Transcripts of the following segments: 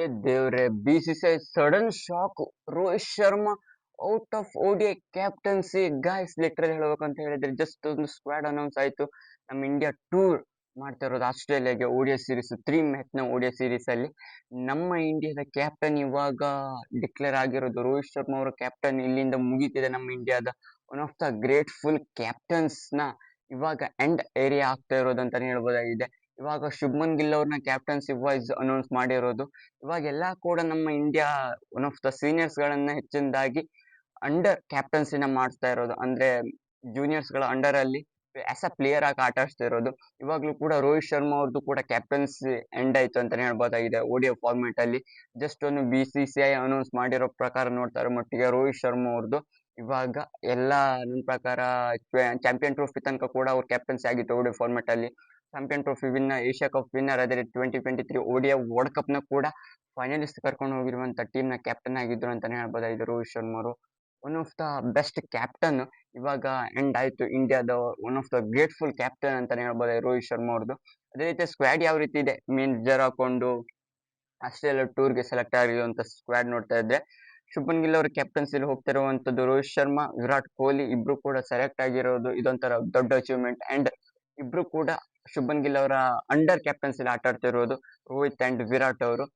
ಏ ದೇವ್ರೆ B C C I sudden shock Rohit Sharma out of ODI captaincy guys literal ಹೇಳ್ಬೇಕಂತ ಹೇಳಿದ್ರೆ just ಒಂದು ಸ್ಕ್ವಾಡ್ ಅನೌನ್ಸ್ ಆಯ್ತು. ನಮ್ಮ ಇಂಡಿಯಾ ಟೂರ್ ಮಾಡ್ತಾ ಇರೋದು ಆಸ್ಟ್ರೇಲಿಯಾಗೆ ಓಡಿಯಾ ಸೀರೀಸ್ ತ್ರೀ ಮ್ಯಾಚ್ನ ಓಡಿಯಾ ಸೀರೀಸ್ ಅಲ್ಲಿ. ನಮ್ಮ ಇಂಡಿಯಾದ ಕ್ಯಾಪ್ಟನ್ ಇವಾಗ ಡಿಕ್ಲೇರ್ ಆಗಿರೋದು ರೋಹಿತ್ ಶರ್ಮಾ ಅವರ ಕ್ಯಾಪ್ಟನ್ ಇಲ್ಲಿಂದ ಮುಗಿತಿದೆ ನಮ್ಮ ಇಂಡಿಯಾದ ಒನ್ ಆಫ್ ದ ಗ್ರೇಟ್ಫುಲ್ ಕ್ಯಾಪ್ಟನ್ಸ್ನ ಇವಾಗ ಎಂಡ್ ಏರಿಯಾ ಆಗ್ತಾ ಇರೋದು ಅಂತಾನೆ ಹೇಳ್ಬೋದಾಗಿದೆ. ಇವಾಗ ಶುಭ್ಮನ್ ಗಿಲ್ ಅವ್ರನ್ನ ಕ್ಯಾಪ್ಟನ್ಸಿ ವೈಸ್ ಅನೌನ್ಸ್ ಮಾಡಿರೋದು. ಇವಾಗ ಎಲ್ಲಾ ಕೂಡ ನಮ್ಮ India one of the seniors ಗಳನ್ನ ಹೆಚ್ಚಿನದಾಗಿ ಅಂಡರ್ ಕ್ಯಾಪ್ಟನ್ಸಿನ ಮಾಡಿಸ್ತಾ ಇರೋದು. ಅಂದ್ರೆ ಜೂನಿಯರ್ಸ್ಗಳ ಅಂಡರ್ ಅಲ್ಲಿ ಆಸ್ ಅ ಪ್ಲೇಯರ್ ಆಗಿ ಆಟ ಇರೋದು. ಇವಾಗ್ಲೂ ಕೂಡ ರೋಹಿತ್ ಶರ್ಮಾ ಅವ್ರದ್ದು ಕೂಡ ಕ್ಯಾಪ್ಟನ್ಸಿ ಎಂಡ್ ಆಯ್ತು ಅಂತಾನೆ ಹೇಳ್ಬೋದಾಗಿದೆ ಓಡಿಯೋ ಫಾರ್ಮೆಟ್ ಅಲ್ಲಿ. ಜಸ್ಟ್ ಒಂದು B C C I announce ಮಾಡಿರೋ ಪ್ರಕಾರ ನೋಡ್ತಾ ಇರೋ ಮಟ್ಟಿಗೆ ರೋಹಿತ್ ಶರ್ಮಾ ಅವ್ರದ್ದು ಇವಾಗ ಎಲ್ಲಾ ನನ್ನ ಪ್ರಕಾರ ಚಾಂಪಿಯನ್ ಟ್ರೋಫಿ ತನಕ ಕೂಡ ಅವ್ರು ಕ್ಯಾಪ್ಟನ್ಸಿ ಆಗಿತ್ತು ಓಡಿಯೋ ಫಾರ್ಮೆಟ್ ಅಲ್ಲಿ. Champion trophy win Asia cup winner ಅದೇ twenty twenty three Odia world ಕಪ್ನ ಕೂಡ ಫೈನಲಿಸ್ಟ್ ಕರ್ಕೊಂಡು ಹೋಗಿರುವಂತ ಟೀಮ್ನ ಕ್ಯಾಪ್ಟನ್ ಆಗಿದ್ರು ಅಂತಾನೆ ಹೇಳ್ಬೋದಾಗಿದೆ ರೋಹಿತ್ ಶರ್ಮಾ ಅವರು. One of the best captain ಇವಾಗ ಎಂಡ್ ಆಯ್ತು ಇಂಡಿಯಾದ one of the grateful captain ಅಂತಾನೆ ಹೇಳ್ಬೋದು ರೋಹಿತ್ ಶರ್ಮಾ ಅವ್ರದ್ದು ಅದೇ ರೀತಿ ಸ್ಕ್ವಾಡ್ ಯಾವ ರೀತಿ ಇದೆ? ಮೀನ್ ಜರ್ ಹಾಕೊಂಡು ಆಸ್ಟ್ರೇಲಿಯಾ ಟೂರ್ಗೆ ಸೆಲೆಕ್ಟ್ ಆಗಿರುವಂತ ಸ್ಕ್ವಾಡ್ ನೋಡ್ತಾ ಇದ್ರೆ ಶುಭನ್ ಗಿಲ್ ಅವರು ಕ್ಯಾಪ್ಟನ್ಸಿಲಿ ಹೋಗ್ತಿರುವಂತದ್ದು ರೋಹಿತ್ ಶರ್ಮಾ, ವಿರಾಟ್ ಕೊಹ್ಲಿ ಇಬ್ರು ಕೂಡ ಸೆಲೆಕ್ಟ್ ಆಗಿರೋದು ಇದೊಂಥರ ದೊಡ್ಡ ಅಚೀವ್ಮೆಂಟ್ ಅಂಡ್ ಇಬ್ರು ಕೂಡ ಶುಭನ್ ಗಿಲ್ ಅವರ ಅಂಡರ್ ಕ್ಯಾಪ್ಟನ್ಸಿಲಿ ಆಟ ಆಡ್ತಿರೋದು, ರೋಹಿತ್ ಅಂಡ್ ವಿರಾಟ್ ಅವರು.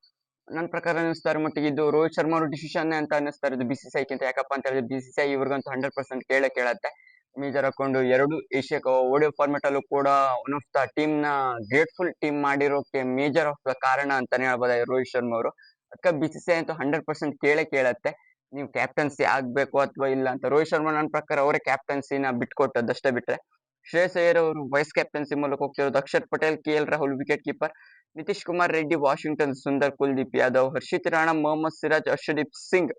ನನ್ನ ಪ್ರಕಾರ ಅನಿಸ್ತಾರೆ ಮಟ್ಟಿಗೆ ಇದು ರೋಹಿತ್ ಶರ್ಮಾ ಅವರು ಡಿಸಿಷನ್ ಅಂತ ಅನ್ನಿಸ್ತಾ ಇರೋದು ಬಿ ಸಿ ಯಾಕಪ್ಪ ಅಂತ ಹೇಳಿದ್ರೆ ಬಿ ಸಿ ಸಿ ಐ ಇವ್ರಿಗಂತೂ ಹಂಡ್ರೆಡ್ ಪರ್ಸೆಂಟ್ ಕೇಳೇ ಕೇಳತ್ತೆ. ಮೇಜರ್ ಹಾಕೊಂಡು ಎರಡು ಏಷ್ಯಾ ಓಡಿಯೋ ಫಾರ್ಮೆಟ್ ಅಲ್ಲೂ ಕೂಡ ಒನ್ ಆಫ್ ದ ಟೀಮ್ನ ಗ್ರೇಟ್ಫುಲ್ ಟೀಮ್ ಮಾಡಿರೋಕೆ ಮೇಜರ್ ಆಫ್ ದ ಕಾರಣ ಅಂತಾನೆ ಹೇಳ್ಬೋದು ರೋಹಿತ್ ಶರ್ಮಾ ಅವರು. ಅದಕ್ಕೆ ಬಿ ಸಿ ಸಿ ಐ ಅಂತೂ ಹಂಡ್ರೆಡ್ ಪರ್ಸೆಂಟ್ ಕೇಳೇ ಕೇಳತ್ತೆ. ನೀವು ಕ್ಯಾಪ್ಟನ್ಸಿ ಆಗ್ಬೇಕು ಅಥವಾ ಇಲ್ಲ ಅಂತ. ರೋಹಿತ್ ಶರ್ಮಾ ನನ್ನ ಪ್ರಕಾರ ಅವರೇ ಕ್ಯಾಪ್ಟನ್ಸಿನ ಬಿಟ್ಕೊಟ್ಟದ್ದಷ್ಟೇ ಬಿಟ್ರೆ ಶ್ರೇಯಸ್ ಅಯ್ಯರ್ ಅವರು ವೈಸ್ ಕ್ಯಾಪ್ಟನ್ಸಿ ಮೂಲಕ ಹೋಗ್ತಿರೋದು Axar Patel K L Rahul wicketkeeper Nitish Kumar Reddy Washington Sundar Kuldeep Yadav Harshit Rana Mohammed Siraj Arshdeep Singh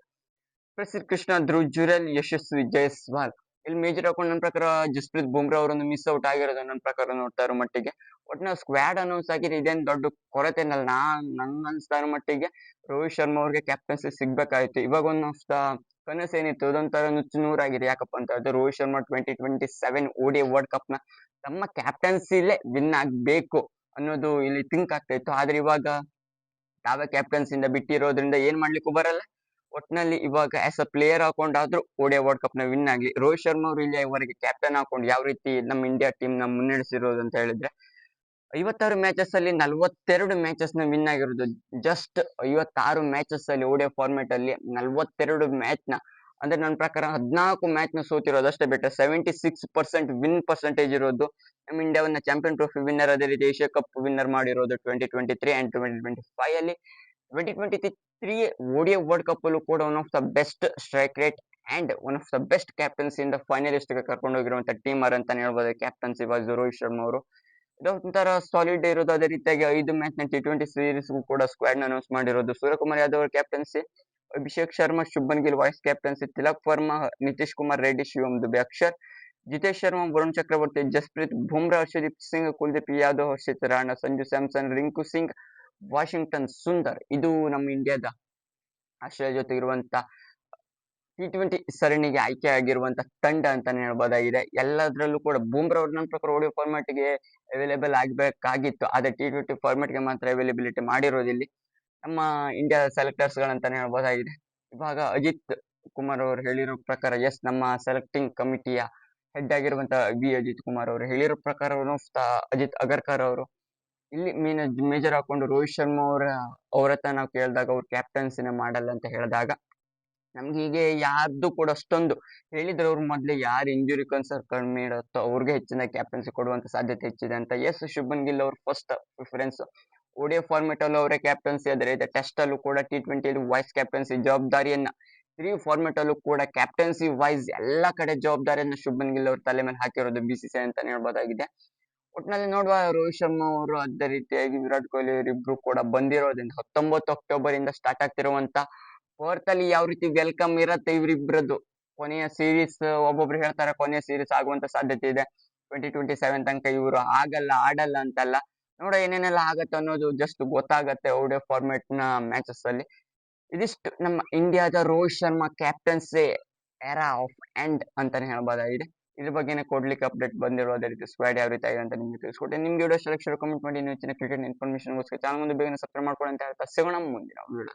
Prasidh Krishna Dhruv Jurel ಯಶಸ್ವಿ ಜಯಸ್ವಾಲ್ ಇಲ್ಲಿ ಮೇಜರ್ ಹಾಕೊಂಡು ನನ್ನ ಪ್ರಕಾರ ಜಸ್ಪ್ರೀತ್ ಬುಮ್ರಾ ಅವರೊಂದು ಮಿಸ್ ಔಟ್ ಆಗಿರೋದು ನನ್ನ ಪ್ರಕಾರ ನೋಡ್ತಾ ಇರೋ ಮಟ್ಟಿಗೆ. ಒಟ್ನ ಸ್ಕ್ವಾಡ್ ಅನೌನ್ಸ್ ಆಗಿದೆ ಇದೇನು ದೊಡ್ಡ ಕೊರತೆ ಏನಲ್ಲ ನಾನ್ ನನ್ ಅನ್ಸ್ತಾ ಇರೋ ಮಟ್ಟಿಗೆ ರೋಹಿತ್ ಶರ್ಮಾ ಅವ್ರಿಗೆ ಕ್ಯಾಪ್ಟನ್ಸಿ ಸಿಗ್ಬೇಕಾಯ್ತು. ಇವಾಗ ಒಂದು ಆಫ್ ಕನಸು ಏನಿತ್ತು? ಅದೊಂಥರ ನುಚ್ಚು ಯಾಕಪ್ಪ ಅಂತ ಹೇಳಿದ್ರೆ Rohit Sharma twenty twenty seven ODI world ಕಪ್ನ ತಮ್ಮ ಕ್ಯಾಪ್ಟನ್ಸಿಲೇ ವಿನ್ ಆಗ್ಬೇಕು ಅನ್ನೋದು ಇಲ್ಲಿ ಥಿಂಕ್ ಆಗ್ತಾ ಇತ್ತು. ಆದ್ರೆ ಇವಾಗ ತಾವೇ ಕ್ಯಾಪ್ಟನ್ಸಿಂದ ಬಿಟ್ಟಿರೋದ್ರಿಂದ ಏನ್ ಮಾಡ್ಲಿಕ್ಕೂ ಬರಲ್ಲ. ಒಟ್ನಲ್ಲಿ ಇವಾಗ ಆಸ್ ಅ ಪ್ಲೇಯರ್ ಹಾಕೊಂಡಾದ್ರೂ ಓಡಿಯಾ ವರ್ಲ್ಡ್ ಕಪ್ನ ವಿನ್ ಆಗ್ಲಿ ರೋಹಿತ್ ಶರ್ಮಾ ಅವರು ಇಲ್ಲಿವರೆಗೆ ಕ್ಯಾಪ್ಟನ್ ಹಾಕೊಂಡು ಯಾವ ರೀತಿ ನಮ್ಮ ಇಂಡಿಯಾ ಟೀಮ್ನ ಮುನ್ನಡೆಸಿರೋದು ಅಂತ ಹೇಳಿದ್ರೆ ಐವತ್ತಾರು ಮ್ಯಾಚಸ್ ಅಲ್ಲಿ ನಲ್ವತ್ತೆರಡು ಮ್ಯಾಚಸ್ನ ವಿನ್ ಆಗಿರೋದು. ಜಸ್ಟ್ ಐವತ್ತಾರು ಮ್ಯಾಚಸ್ ಅಲ್ಲಿ ಓಡಿಯಾ ಫಾರ್ಮೆಟ್ ಅಲ್ಲಿ ನಲ್ವತ್ತೆರಡು ಮ್ಯಾಚ್ನ, ಅಂದ್ರೆ ನನ್ನ ಪ್ರಕಾರ ಹದಿನಾಲ್ಕು ಮ್ಯಾಚ್ನ ಸೋತಿರೋದು ಅಷ್ಟೇ ಬಿಟ್ಟರೆ seventy six percent win percentage ಇರೋದು. ನಮ್ಮ ಇಂಡಿಯಾವನ್ನ ಚಾಂಪಿಯನ್ ಟ್ರೋಫಿ ವಿನ್ನರ್ ಅದೇ ರೀತಿ ಏಷ್ಯಾ ಕಪ್ ವಿನ್ನರ್ ಮಾಡಿರೋದು twenty twenty three and twenty twenty five ಅಲ್ಲಿ. ಟ್ವೆಂಟಿ ಟ್ವೆಂಟಿ ತ್ರೀ ಓಡಿಯ ವರ್ಲ್ಡ್ ಕಪ್ ಅಲ್ಲೂ ಕೂಡ one of the best strike rate and one of the best captaincy ಇಂದ ಫೈನಲಿಸ್ಟ್ಗೆ ಕರ್ಕೊಂಡು ಹೋಗಿರುವಂತ ಟೀಮರ್ ಅಂತಾನೆ ಹೇಳ್ಬೋದು. ಕ್ಯಾಪ್ಟನ್ಸಿ ವಾಸ್ ರೋಹಿತ್ ಶರ್ಮಾ ಅವರು. ಇದೊಂಥರ ಸಾಲಿಡ್ ಇರೋದು ಅದೇ ರೀತಿಯಾಗಿ ಐದು ಮ್ಯಾಚ್ನ ಟಿ ಟ್ವೆಂಟಿ ಸೀರೀಸ್ ಕೂಡ ಸ್ಕ್ವಾಡ್ ಅನೌನ್ಸ್ ಮಾಡಿರೋದು. ಸೂರ್ಯಕುಮಾರ್ ಯಾದವ್ ಅವರ captaincy Abhishek Sharma, Shubman Gill vice captaincy Tilak Varma, Nitish Kumar, Reddy Shivam Dube Axar Jitesh Sharma, Varun Chakravarthy, Jasprit, Bumrah, Harshdeep Singh, Kuldeep Yadav, Harshit Rana, Sanju Samson, Rinku Singh, Washington Sundar. ಇದು ನಮ್ಮ ಇಂಡಿಯಾದ Australia ಜೊತೆ ಇರುವಂತ T twenty ಸರಣಿಗೆ ಆಯ್ಕೆ ಆಗಿರುವಂತ ತಂಡ ಅಂತಾನೆ ಹೇಳ್ಬೋದಾಗಿದೆ. ಎಲ್ಲದರಲ್ಲೂ ಕೂಡ ಬೂಮ್ರಾ ಅವ್ರ ನನ್ನ ಪ್ರಕಾರ ಓಡಿಯೋ ಫಾರ್ಮ್ಯಾಟ್ಗೆ ಅವೈಲೇಬಲ್ ಆಗಬೇಕಾಗಿತ್ತು. ಆದರೆ ಟಿ ಟ್ವೆಂಟಿ ಫಾರ್ಮ್ಯಾಟ್ಗೆ ಮಾತ್ರ ಅವೈಲೇಬಿಲಿಟಿ ಮಾಡಿರೋದಿಲ್ಲ. ನಮ್ಮ ಇಂಡಿಯಾ ಸೆಲೆಕ್ಟರ್ಸ್ ಗಳಂತಾನೆ ಹೇಳ್ಬೋದಾಗಿದೆ. ಇವಾಗ ಅಜಿತ್ ಕುಮಾರ್ ಅವರು ಹೇಳಿರೋ ಪ್ರಕಾರ ಎಸ್ ನಮ್ಮ ಸೆಲೆಕ್ಟಿಂಗ್ ಕಮಿಟಿಯ ಹೆಡ್ ಆಗಿರುವಂತಹ ವಿ ಅಜಿತ್ ಕುಮಾರ್ ಅವರು ಹೇಳಿರೋ ಪ್ರಕಾರ ಅಜಿತ್ ಅಗರ್ಕರ್ ಅವರು. ಇಲ್ಲಿ ಮೀನ್ ಮೇಜರ್ ಹಾಕೊಂಡು ರೋಹಿತ್ ಶರ್ಮಾ ಅವರ ಅವ್ರ ಹತ್ರ ನಾವು ಕೇಳಿದಾಗ ಅವ್ರು ಕ್ಯಾಪ್ಟನ್ಸಿನ ಮಾಡಲ್ಲ ಅಂತ ಹೇಳಿದಾಗ ನಮ್ಗೆ ಹೀಗೆ ಯಾರ್ದು ಕೂಡ ಅಷ್ಟೊಂದು ಹೇಳಿದ್ರೆ ಅವ್ರು ಮೊದ್ಲೇ ಯಾರು ಇಂಜುರಿ ಕನ್ಸರ್ ಕಡಿಮೆ ಇರುತ್ತೋ ಅವ್ರಿಗೆ ಹೆಚ್ಚಿನ ಕ್ಯಾಪ್ಟನ್ಸಿ ಕೊಡುವಂತ ಸಾಧ್ಯತೆ ಹೆಚ್ಚಿದೆ ಅಂತ ಎಸ್ ಶುಭನ್ ಗಿಲ್ ಅವ್ರ ಫಸ್ಟ್ ಪ್ರಿಫರೆನ್ಸ್ ಒಡಿಯೋ ಫಾರ್ಮೆಟ್ ಅಲ್ಲೂ ಅವರೇ ಕ್ಯಾಪ್ಟನ್ಸಿ ಆದರೆ ಇದೆ. ಟೆಸ್ಟ್ ಅಲ್ಲೂ ಕೂಡ ಟಿ ಟ್ವೆಂಟಿ ವೈಸ್ ಕ್ಯಾಪ್ಟನ್ಸಿ ಜವಾಬ್ದಾರಿಯನ್ನ ತ್ರೀ ಫಾರ್ಮೆಟ್ ಅಲ್ಲೂ ಕೂಡ ಕ್ಯಾಪ್ಟನ್ಸಿ ವೈಸ್ ಎಲ್ಲಾ ಕಡೆ ಜವಾಬ್ದಾರಿಯನ್ನ ಶುಭನ್ ಗಿಲ್ ಅವ್ರ ತಲೆ ಮೇಲೆ ಹಾಕಿರೋದು ಬಿ ಸಿ ಸಿ ಅಂತಾನೆ ಹೇಳ್ಬೋದಾಗಿದೆ. ಒಟ್ನಲ್ಲಿ ನೋಡುವ ರೋಹಿತ್ ಶರ್ಮಾ ಅವರು ಅದೇ ರೀತಿಯಾಗಿ ವಿರಾಟ್ ಕೊಹ್ಲಿ ಅವರಿಬ್ರು ಕೂಡ ಬಂದಿರೋದ್ರಿಂದ ಹತ್ತೊಂಬತ್ತು ಅಕ್ಟೋಬರ್ ಇಂದ ಸ್ಟಾರ್ಟ್ ಆಗ್ತಿರುವಂತ ಪರ್ತ್ ಅಲ್ಲಿ ಯಾವ ರೀತಿ ವೆಲ್ಕಮ್ ಇರತ್ತೆ ಇವ್ರಿಬ್ರದ್ದು. ಕೊನೆಯ ಸೀರೀಸ್ ಒಬ್ಬೊಬ್ರು ಹೇಳ್ತಾರೆ, ಕೊನೆಯ ಸೀರೀಸ್ ಆಗುವಂತ ಸಾಧ್ಯತೆ ಇದೆ. ಟ್ವೆಂಟಿ ಟ್ವೆಂಟಿ ಸೆವೆನ್ ತನಕ ಇವರು ಆಗಲ್ಲ, ಆಡಲ್ಲ ಅಂತಲ್ಲ. ನೋಡ ಏನೇನೆಲ್ಲ ಆಗತ್ತೆ ಅನ್ನೋದು ಜಸ್ಟ್ ಗೊತ್ತಾಗತ್ತೆ ಓಡಿಯೋ ಫಾರ್ಮೆಟ್ನ ಮ್ಯಾಚಸ್ ಅಲ್ಲಿ. ಇದಿಷ್ಟು ನಮ್ಮ ಇಂಡಿಯಾದ Rohit Sharma captaincy era of end ಅಂತಾನೆ ಹೇಳ್ಬೋದಾಗಿದೆ. ಇದ್ರ ಬಗ್ಗೆನೇ ಕೊಡ್ಲಿಕ್ಕೆ ಅಪ್ಡೇಟ್ ಬಂದಿರೋ ಅದೇ ರೀತಿ ಸ್ಕ್ವಾಡ್ ಯಾವ ರೀತಿ ಆಗಿದೆ ಅಂತ ನಿಮಗೆ ತಿಳಿಸ್ಕೊಟ್ಟೆ ನಿಮ್ಗೆ ವಿಡಿಯೋ ಸೆಲೆಕ್ಷನ್ ಕಮೆಂಟ್ ಮಾಡಿ. ನೀವು ಹೆಚ್ಚಿನ ಕ್ರಿಕೆಟ್ ಇನ್ಫಾರ್ಮೇಷನ್ಗೋಸ್ಕರ ಚಾನಲ್ ಮುಂದೆ ಬೇಗನೆ ಸಬ್ಸ್ಕ್ರೈಬ್ ಮಾಡ್ಕೊಳ್ಳಿ ಅಂತ ಹೇಳ್ತಾ ಸಿಗೋಣ ಮುಂದಿನ ವಿಡಿಯೋ